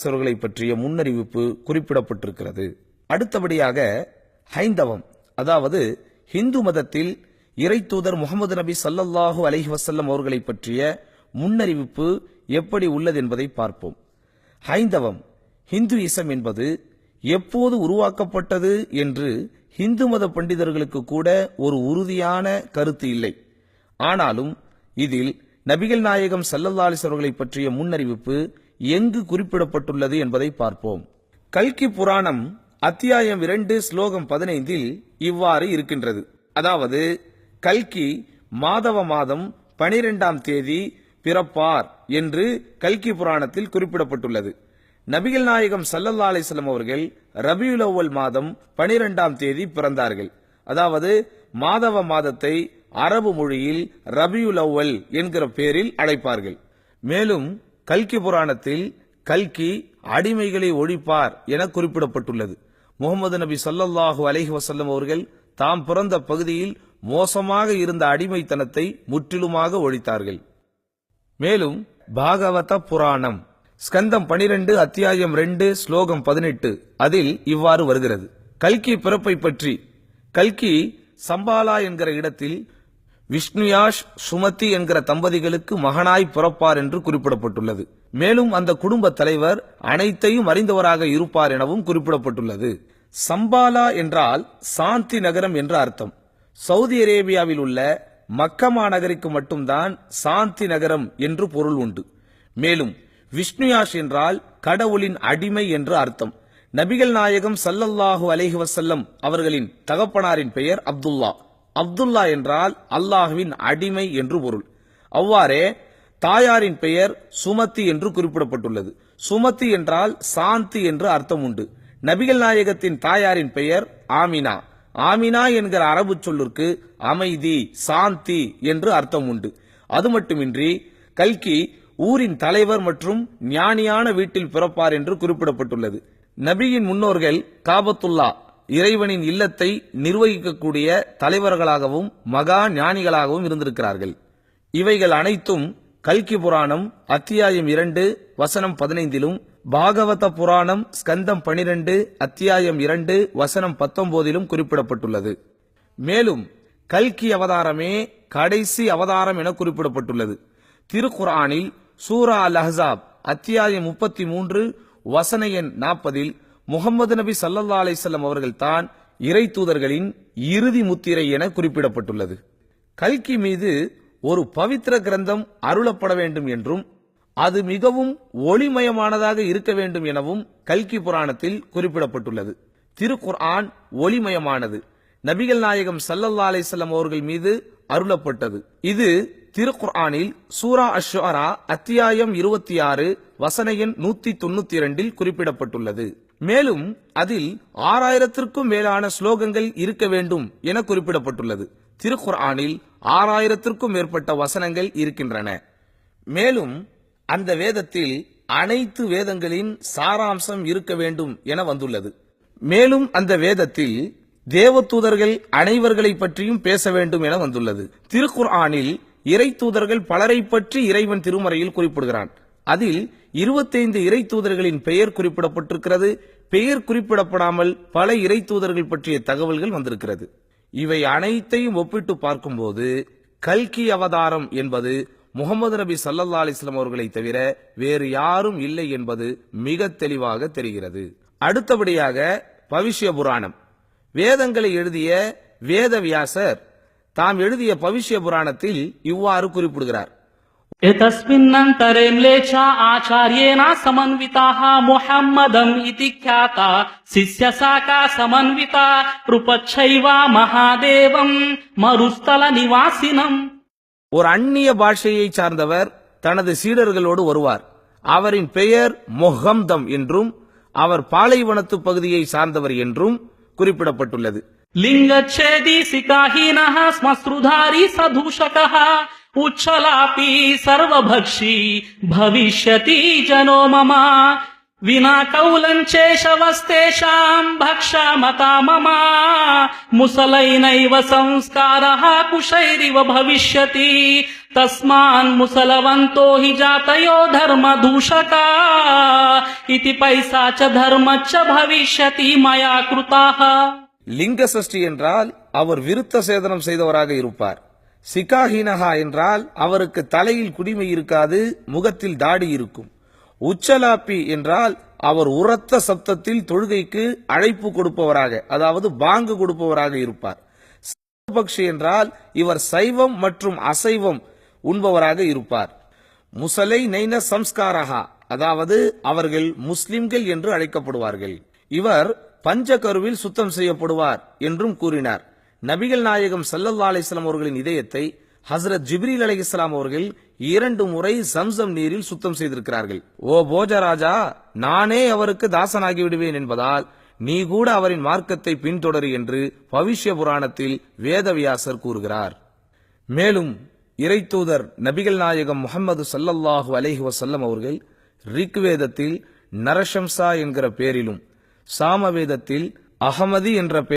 அரசர்களை பற்றிய முன்னறிவிப்பு குறிப்பிடப்பட்டிருக்கிறது. அடுத்தபடியாக ஹைந்தவம் அதாவது ஹிந்து மதத்தில் இறைத்தூதர் முகமது நபி சல்லல்லாஹு அலஹி வசல்லம் அவர்களை பற்றிய முன்னறிவிப்பு எப்படி உள்ளது என்பதை பார்ப்போம். ஹைந்தவம் ஹிந்துயிசம் என்பது எப்போது உருவாக்கப்பட்டது என்று ஹிந்து மத பண்டிதர்களுக்கு கூட ஒரு உறுதியான கருத்து இல்லை. ஆனாலும் இதில் நபிகள் நாயகம் ஸல்லல்லாஹு அலைஹி அவர்களை பற்றிய முன்னறிவிப்பு எங்கு குறிப்பிடப்பட்டுள்ளது என்பதை பார்ப்போம். கல்கி புராணம் அத்தியாயம் இரண்டு ஸ்லோகம் பதினைந்தில் இவ்வாறு இருக்கின்றது. அதாவது கல்கி மாதவ மாதம் பனிரெண்டாம் தேதி பிறப்பார் என்று கல்கி புராணத்தில் குறிப்பிடப்பட்டுள்ளது. நபிகள் நாயகம் சல்லல்லா அலைஹி அவர்கள் ரபியுல் அவ்வல் மாதம் பனிரெண்டாம் தேதி பிறந்தார்கள். அதாவது மாதவ மாதத்தை அரபு மொழியில் ரபியுல் அவ்வல் என்கிற பெயரில் அழைப்பார்கள். மேலும் கல்கி புராணத்தில் கல்கி அடிமைகளை ஒழிப்பார் என குறிப்பிடப்பட்டுள்ளது. முகமது நபி சல்லல்லாஹு அலஹி வசல்லம் அவர்கள் தாம் பிறந்த பகுதியில் மோசமாக இருந்த அடிமைத்தனத்தை முற்றிலுமாக ஒழித்தார்கள். மேலும் பாகவத புராணம் ஸ்கந்தம் பனிரெண்டு அத்தியாயம் ரெண்டு ஸ்லோகம் பதினெட்டு அதில் இவ்வாறு வருகிறது. கல்கி பிறப்பை பற்றி கல்கி சம்பாலா என்கிற இடத்தில் விஷ்ணுயாஷ் சுமதி என்கிற தம்பதிகளுக்கு மகனாய் பிறப்பார் என்று குறிப்பிடப்பட்டுள்ளது. மேலும் அந்த குடும்ப தலைவர் அனைத்தையும் அறிந்தவராக இருப்பார் எனவும் குறிப்பிடப்பட்டுள்ளது. சம்பாலா என்றால் சாந்தி நகரம் என்ற அர்த்தம். சவுதி அரேபியாவில் உள்ள மக்கமா மாநகரிக்கு மட்டும்தான் சாந்தி நகரம் என்று பொருள் உண்டு. மேலும் விஷ்ணுயாஷ் என்றால் கடவுளின் அடிமை என்று அர்த்தம். நபிகள் நாயகம் சல்லல்லாஹு அலைஹி வசல்லம் அவர்களின் தகப்பனாரின் பெயர் அப்துல்லா. அப்துல்லா என்றால் அல்லாஹுவின் அடிமை என்று பொருள். அவ்வாறே தாயாரின் பெயர் சுமதி என்று குறிப்பிடப்பட்டுள்ளது. சுமதி என்றால் சாந்தி என்று அர்த்தம் உண்டு நபிகள் நாயகத்தின் தாயாரின் பெயர் ஆமினா. ஆமினா என்கிற அரபு சொல்லிற்கு அமைதி சாந்தி என்று அர்த்தம் உண்டு அது மட்டுமின்றி கல்கி ஊரின் தலைவர் மற்றும் ஞானியான வீட்டில் பிறப்பார் என்று குறிப்பிடப்பட்டுள்ளது. நபியின் முன்னோர்கள் காபத்துல்லா இறைவனின் இல்லத்தை நிர்வகிக்கக்கூடிய தலைவர்களாகவும் மகா ஞானிகளாகவும் இருந்திருக்கிறார்கள். இவைகள் அனைத்தும் கல்கி புராணம் அத்தியாயம் இரண்டு வசனம் பதினைந்திலும் பாகவத புராணம் ஸ்கந்தம் பனிரெண்டு அத்தியாயம் இரண்டு வசனம் பத்தொன்பதிலும் குறிப்பிடப்பட்டுள்ளது. மேலும் கல்கி அவதாரமே கடைசி அவதாரம் என குறிப்பிடப்பட்டுள்ளது. திருக்குர்ஆனில் சூரா அல் அஹாப் அத்தியாயம் முப்பத்தி மூன்று வசன எண் நாற்பதில் முகமது நபி சல்லல்லா அலிசல்லம் அவர்கள் தான் இறை தூதர்களின் இறுதி முத்திரை என குறிப்பிடப்பட்டுள்ளது. கல்கி மீது ஒரு பவித்திர கிரந்தம் அருளப்பட வேண்டும் என்றும் அது மிகவும் ஒளிமயமானதாக இருக்க வேண்டும் எனவும் கல்கி புராணத்தில் குறிப்பிடப்பட்டுள்ளது. திருக்குர்ஆன் ஒளிமயமானது. நபிகள் நாயகம் சல்லல்லா அலிசல்லம் அவர்கள் மீது அருளப்பட்டது. இது திருக்குர்ஆனில் சூரா அஷ்வாரா அத்தியாயம் இருபத்தி ஆறு வசனையன் நூத்தி தொண்ணூத்தி இரண்டில் குறிப்பிடப்பட்டுள்ளது. மேலும் அதில் ஆறாயிரத்திற்கும் மேலான ஸ்லோகங்கள் இருக்க வேண்டும் என குறிப்பிடப்பட்டுள்ளது. திருக்குர்ஆனில் ஆறாயிரத்திற்கும் மேற்பட்ட வசனங்கள் இருக்கின்றன. மேலும் அந்த வேதத்தில் அனைத்து வேதங்களின் சாராம்சம் இருக்க வேண்டும் என வந்துள்ளது. மேலும் அந்த வேதத்தில் தேவதூதர்கள் அனைவர்களை பற்றியும் பேச வேண்டும் என வந்துள்ளது. திருக்குர்ஆனில் இறை தூதர்கள் பலரை பற்றி இறைவன் திருமறையில் குறிப்பிடுகிறான். அதில் இருபத்தைந்து இறை தூதர்களின் பெயர் குறிப்பிடப்பட்டிருக்கிறது. பெயர் குறிப்பிடப்படாமல் பல இறை தூதர்கள் பற்றிய தகவல்கள் வந்திருக்கிறது. இவை அனைத்தையும் ஒப்பிட்டு பார்க்கும்போது கல்கி அவதாரம் என்பது முகமது நபி சல்லல்லா அலிஸ்லாம் அவர்களை தவிர வேறு யாரும் இல்லை என்பது மிக தெளிவாக தெரிகிறது. அடுத்தபடியாக பவிஷ்ய புராணம். வேதங்களை எழுதிய வேதவியாசர் தாம் எழுதிய பவிஷ்ய புராணத்தில் இவ்வாறு குறிப்பிடுகிறார். एतस्मिन्नन्तरे म्लेच्छा आचार्येण समन्विताः मोहम्मदम् इति ख्याता शिष्यशाखा समन्विता रूपच्छैवा महादेवम् मरुस्थलनिवासिनम् ஒரு அந்நிய பாஷையை சார்ந்தவர் தனது சீடர்களோடு வருவார் அவரின் பெயர் மொஹம்தம் என்றும் அவர் பாலைவனத்து பகுதியை சார்ந்தவர் என்றும் குறிப்பிடப்பட்டுள்ளது लिङ्गच्छेदी सिकाहीनः श्मश्रुधारी పుచ్చలాపి సర్వభక్షి భవిష్యతి జనో మమ. వినా కౌలంచేషవస్తేషాం భక్షమతా మమ. ముసలైనైవ సంస్కార కుశైరివ భవిష్యతి. తస్మాన్ ముసలవంతో హి జాతయో ధర్మ దూషకా ఇది పైసా చ ధర్మచ్చ భవిష్యతి మయా కృతాహ லிங்க சஷ்டி என்றால் அவர் விருத்த சேதனம் செய்தவராக இருப்பார் சிகாஹீனஹா என்றால் அவருக்கு தலையில் குடிமை இருக்காது முகத்தில் தாடி இருக்கும். உச்சலாப்பி என்றால் அவர் உரத்த சப்தத்தில் தொழுகைக்கு அழைப்பு கொடுப்பவராக அதாவது பாங்கு கொடுப்பவராக இருப்பார். பக்ஷி என்றால் இவர் சைவம் மற்றும் அசைவம் உண்பவராக இருப்பார். முசலை நைன சம்ஸ்காரஹா அதாவது அவர்கள் முஸ்லிம்கள் என்று அழைக்கப்படுவார்கள். இவர் பஞ்சகருவில் சுத்தம் செய்யப்படுவார் என்றும் கூறினார். நபிகள் நாயகம் சல்லல்லா அலிஸ்லாம் அவர்களின் இதயத்தை ஹசரத் ஜிப்ரீல் அலைஹிஸ்ஸலாம் அவர்கள் இரண்டு முறை சம்சம் நீரில் சுத்தம் செய்திருக்கிறார்கள். ஓ போஜராஜா நானே அவருக்கு தாசனாகி விடுவேன் என்பதால் நீ கூட அவரின் மார்க்கத்தை பின்தொடரு என்று பவிஷ்ய புராணத்தில் வேதவியாசர் கூறுகிறார். மேலும் இறைத்தூதர் நபிகள் நாயகம் முகமது சல்லல்லாஹு அலஹி வசல்லம் அவர்கள் ரிக்வேதத்தில் நரஷம்சா என்கிற பெயரிலும் சாமவேதத்தில் அகமதி என்ற பெயர்